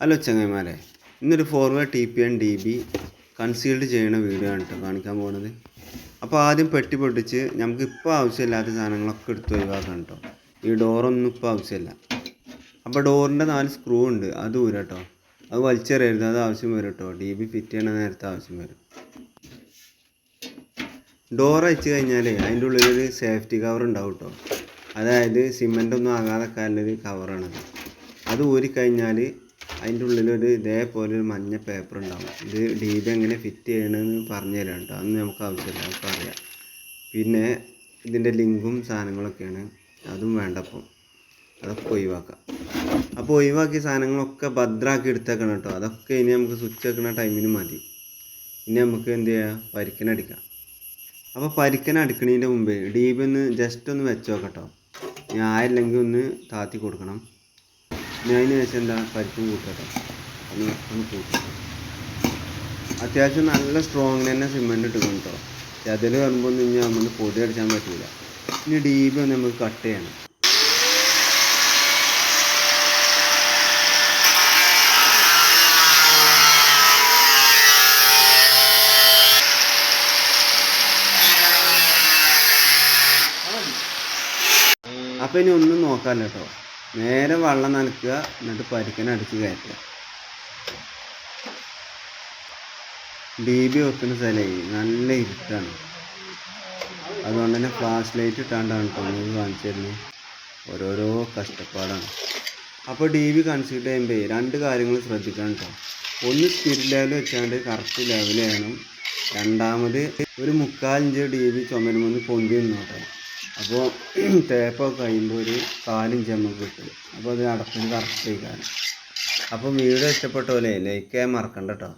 Hello ചങ്ങന്മാരെ ഇന്നൊരു forward T P N D B concealed ചെയ്യുന്ന വീഡിയോ ആണ് കേട്ടോ കാണിക്കാൻ പോകുന്നത് അപ്പോൾ ആദ്യം പെട്ടി പൊട്ടിച്ച് നമുക്ക് ഇപ്പോൾ ആവശ്യമില്ലാത്ത സാധനങ്ങളൊക്കെ എടുത്ത് ഒഴിവാക്കണം കേട്ടോ ഈ ഡോറൊന്നും ഇപ്പോൾ ആവശ്യമില്ല. അപ്പോൾ ഡോറിന്റെ നാല് സ്ക്രൂ ഉണ്ട് അത് ഊരാം കേട്ടോ അത് വലിച്ചെറിയരുത് അത് ആവശ്യം വരും കേട്ടോ ഡി ബി ഫിറ്റ് ചെയ്യണ നേരത്തെ ആവശ്യം വരും. ഡോർ അയച്ചു കഴിഞ്ഞാൽ അതിന്റെ ഉള്ളിലൊരു സേഫ്റ്റി കവർ ഉണ്ടാവും കേട്ടോ അതായത് സിമെന്റ് ഒന്നും ആകാതെ കാലൊരു കവറാണത് അത് ഊരിക്കഴിഞ്ഞാൽ അതിന്റെ ഉള്ളിലൊരു ഇതേപോലെ ഒരു മഞ്ഞ പേപ്പർ ഉണ്ടാവും. ഇത് ഡി ബി എങ്ങനെ ഫിറ്റ് ചെയ്യണമെന്ന് പറഞ്ഞു തരാം കേട്ടോ അന്ന് നമുക്ക് ആവശ്യമില്ല. നമുക്ക് അറിയാം. പിന്നെ ഇതിന്റെ ലിങ്കും സാധനങ്ങളൊക്കെയാണ്. അതും വേണ്ട അതൊക്കെ ഒഴിവാക്കാം. അപ്പോൾ ഒഴിവാക്കിയ സാധനങ്ങളൊക്കെ ഭദ്രാക്കി എടുത്തേക്കണം കേട്ടോ അതൊക്കെ ഇനി നമുക്ക് സ്വിച്ച് വെക്കുന്ന ടൈമിന് മതി. ഇനി നമുക്ക് എന്ത് ചെയ്യാം? പരിക്കനടിക്കാം അപ്പോൾ പരിക്കനടിക്കണതിന്റെ മുമ്പേ ഡീബ് ഒന്ന് ജസ്റ്റ് ഒന്ന് വെച്ച് നോക്കട്ടോ. ഞാൻ ആയില്ലെങ്കിൽ ഒന്ന് താത്തി കൊടുക്കണം. ഞാൻ അതിന് ശേഷം എന്താ പരിപ്പും കൂട്ടട്ടെ ഒന്ന് ഒന്ന് കൂട്ടും. അത്യാവശ്യം നല്ല സ്ട്രോങ് തന്നെ സിമെന്റ് ഇട്ടുക്കണം കേട്ടോ അതിൽ വരുമ്പോൾ നിന്ന് നമ്മൾ പൊടി അടിച്ചാൻ പറ്റില്ല ഇനി ഡീപ് നമുക്ക് കട്ട് ചെയ്യണം. അപ്പം ഇനി ഒന്നും നോക്കാമല്ലോ കേട്ടോ നേരെ വെള്ളം നനക്കുക എന്നിട്ട് പരിക്കനെ അടിച്ച് കയറ്റുക. ഡി ബി വെക്കുന്ന സ്ഥലമായി നല്ല ഇരുട്ടാണ്. അതുകൊണ്ട് തന്നെ ഫ്ലാഷ് ലൈറ്റ് ഇട്ടാണ്ടാണ് തോന്നുന്നത് കാണിച്ചു തരുന്നത് ഓരോരോ കഷ്ടപ്പാടാണ്. അപ്പോൾ ഡി ബി കൺസിഡർ ചെയ്യുമ്പോൾ രണ്ട് കാര്യങ്ങൾ ശ്രദ്ധിക്കണം കേട്ടോ ഒന്ന് സ്പിരിറ്റ് ലെവൽ വെച്ചാണ്ട് കറക്റ്റ് ലെവൽ ചെയ്യണം രണ്ടാമത് ഒരു മുക്കാലിഞ്ച് ഡി ബി ചുമരുമെന്ന് പൊന്തി നിന്നോട്ടെ. അപ്പോൾ തേപ്പൊക്കെ കഴിയുമ്പോൾ ഒരു കാലിഞ്ച് നമുക്ക് കിട്ടും. അപ്പോൾ അത് അടച്ചിട്ട് കറക്റ്റ് കഴിക്കാനും അപ്പോൾ വീഡിയോ ഇഷ്ടപ്പെട്ട പോലെ ലൈക്ക് ചെയ്യാൻ മറക്കണ്ട കേട്ടോ